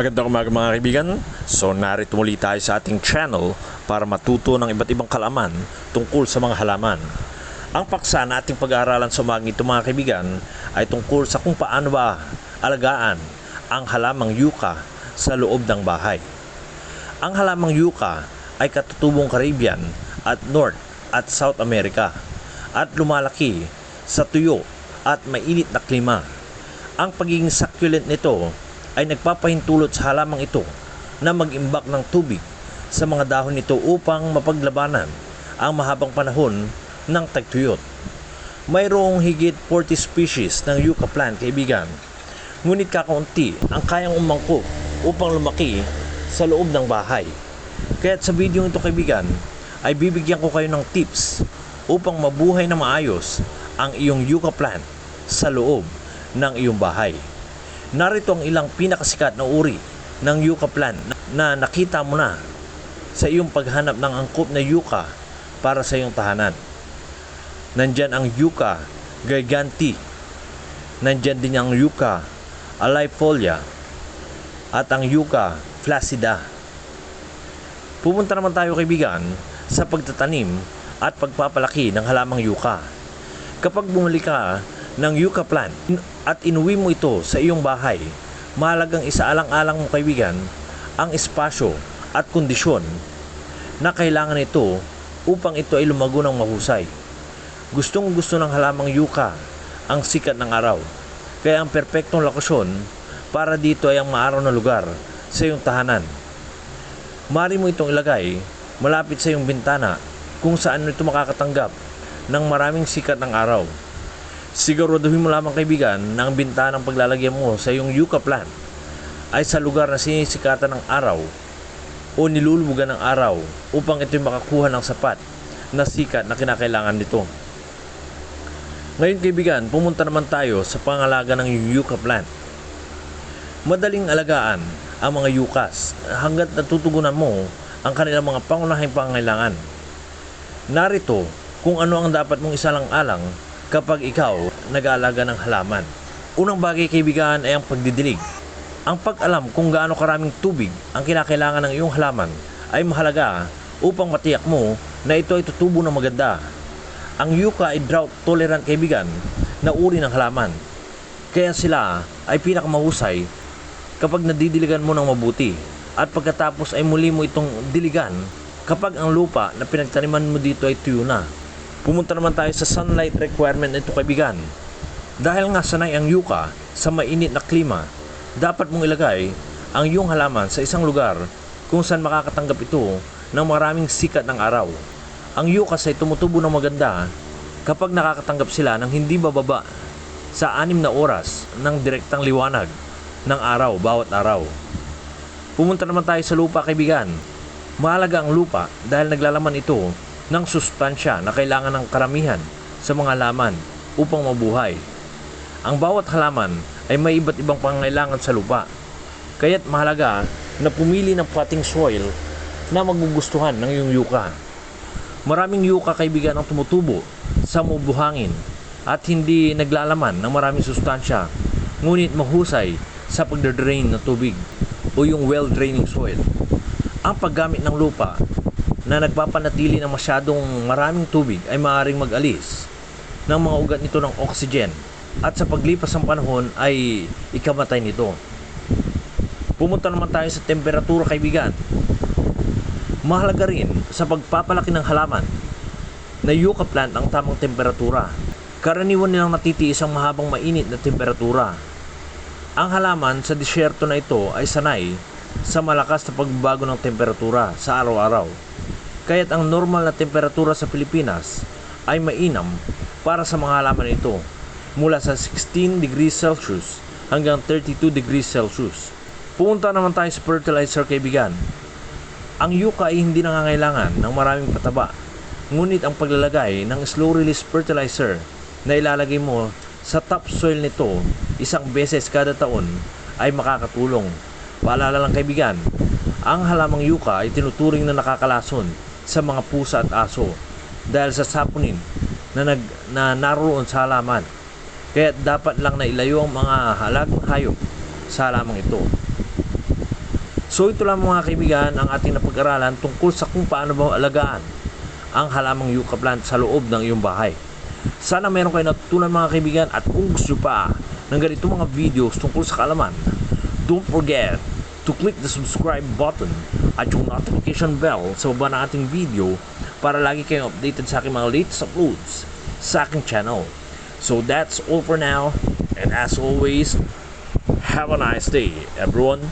Magandang umaga mga kaibigan. So narito muli tayo sa ating channel para matuto ng iba't ibang kalaman tungkol sa mga halaman. Ang paksa na ating pag-aaralan sa umagang ito mga kaibigan ay tungkol sa kung paano ba alagaan ang halamang yuka sa loob ng bahay. Ang halamang yuka ay katutubong Caribbean at North at South America at lumalaki sa tuyo at mainit na klima. Ang pagiging succulent nito ay nagpapahintulot sa halamang ito na mag-imbak ng tubig sa mga dahon nito upang mapaglabanan ang mahabang panahon ng tagtuyot. Mayroong higit 40 species ng yucca plant, kaibigan. Ngunit kakaunti ang kayang umangkop upang lumaki sa loob ng bahay. Kaya't sa video ito, kaibigan, ay bibigyan ko kayo ng tips upang mabuhay na maayos ang iyong yucca plant sa loob ng iyong bahay. Narito ang ilang pinakasikat na uri ng yucca plant na nakita mo na sa iyong paghanap ng angkop na yucca para sa iyong tahanan. Nandyan ang yucca giganti. Nandyan din ang yucca alifolia at ang yucca flaccida. Pumunta naman tayo kaibigan sa pagtatanim at pagpapalaki ng halamang yucca. Kapag bumili ka ng yucca plant at inuwi mo ito sa iyong bahay, mahalagang isaalang-alang mo kaibigan ang espasyo at kondisyon na kailangan ito upang ito ay lumago ng mahusay. Gustong gusto ng halamang yucca ang sikat ng araw. Kaya ang perpektong lokasyon para dito ay ang maaraw na lugar sa iyong tahanan. Mari mo itong ilagay malapit sa iyong bintana kung saan ito makakatanggap ng maraming sikat ng araw. Siguraduhin mo lamang kaibigan na ang bintanang paglalagyan mo sa iyong yucca plant ay sa lugar na sinisikatan ng araw o nilulubugan ng araw upang ito'y makakuha ng sapat na sikat na kinakailangan nito. Ngayon kaibigan, pumunta naman tayo sa pangalaga ng yucca plant. Madaling alagaan ang mga yukas hanggat natutugunan mo ang kanilang mga pangunahing pangailangan. Narito kung ano ang dapat mong isalang-alang kapag ikaw nag-aalaga ng halaman. Unang bagay kaibigan ay ang pagdidilig. Ang pag-alam kung gaano karaming tubig ang kinakailangan ng iyong halaman ay mahalaga upang matiyak mo na ito ay tutubo ng maganda. Ang yucca ay drought tolerant kaibigan na uri ng halaman. Kaya sila ay pinakamahusay kapag nadidiligan mo ng mabuti at pagkatapos ay muli mo itong diligan kapag ang lupa na pinagtaniman mo dito ay tuyo na. Pumunta naman tayo sa sunlight requirement nito kaibigan. Dahil nga sanay ang yuka sa mainit na klima, dapat mong ilagay ang iyong halaman sa isang lugar kung saan makakatanggap ito ng maraming sikat ng araw. Ang yukas ay tumutubo ng maganda kapag nakakatanggap sila ng hindi bababa sa anim na oras ng direktang liwanag ng araw bawat araw. Pumunta naman tayo sa lupa kaibigan. Mahalaga ang lupa dahil naglalaman ito ng sustansya na kailangan ng karamihan sa mga halaman upang mabuhay. Ang bawat halaman ay may iba't ibang pangailangan sa lupa. Kaya't mahalaga na pumili ng potting soil na magugustuhan ng iyong yuka. Maraming yuka kaibigan ang tumutubo sa mubuhangin at hindi naglalaman ng maraming sustansya ngunit mahusay sa pagdadrain ng tubig o yung well draining soil. Ang paggamit ng lupa na nagpapanatili ng masyadong maraming tubig ay maaaring mag-alis ng mga ugat nito ng oxygen at sa paglipas ng panahon ay ikamatay nito. Pumunta naman tayo sa temperatura kaibigan. Mahalaga rin sa pagpapalaki ng halaman na yucca plant ang tamang temperatura. Karaniwan nilang natitiis ang mahabang mainit na temperatura. Ang halaman sa disyerto na ito ay sanay sa malakas na pagbabago ng temperatura sa araw-araw. Kaya't ang normal na temperatura sa Pilipinas ay mainam para sa mga halaman ito mula sa 16 degrees Celsius hanggang 32 degrees Celsius. Pumunta naman tayo sa fertilizer kaibigan. Ang yucca ay hindi nangangailangan ng maraming pataba. Ngunit ang paglalagay ng slow release fertilizer na ilalagay mo sa topsoil nito isang beses kada taon ay makakatulong. Paalala lang kaibigan, ang halamang yucca ay tinuturing na nakakalason sa mga pusa at aso dahil sa sapunin na, nag, na naroon sa halaman. Kaya dapat lang na ilayo ang mga halagang hayop sa halamang ito. So ito lang mga kaibigan ang ating napag-aralan tungkol sa kung paano ba alagaan ang halamang yucca plant sa loob ng iyong bahay. Sana meron kayo natutunan mga kaibigan at kung gusto pa ng ganito mga videos tungkol sa kalaman, don't forget to click the subscribe button at yung notification bell sa baba ng ating video para lagi kayong updated sa aking mga latest uploads sa aking channel. So that's all for now and as always, have a nice day everyone.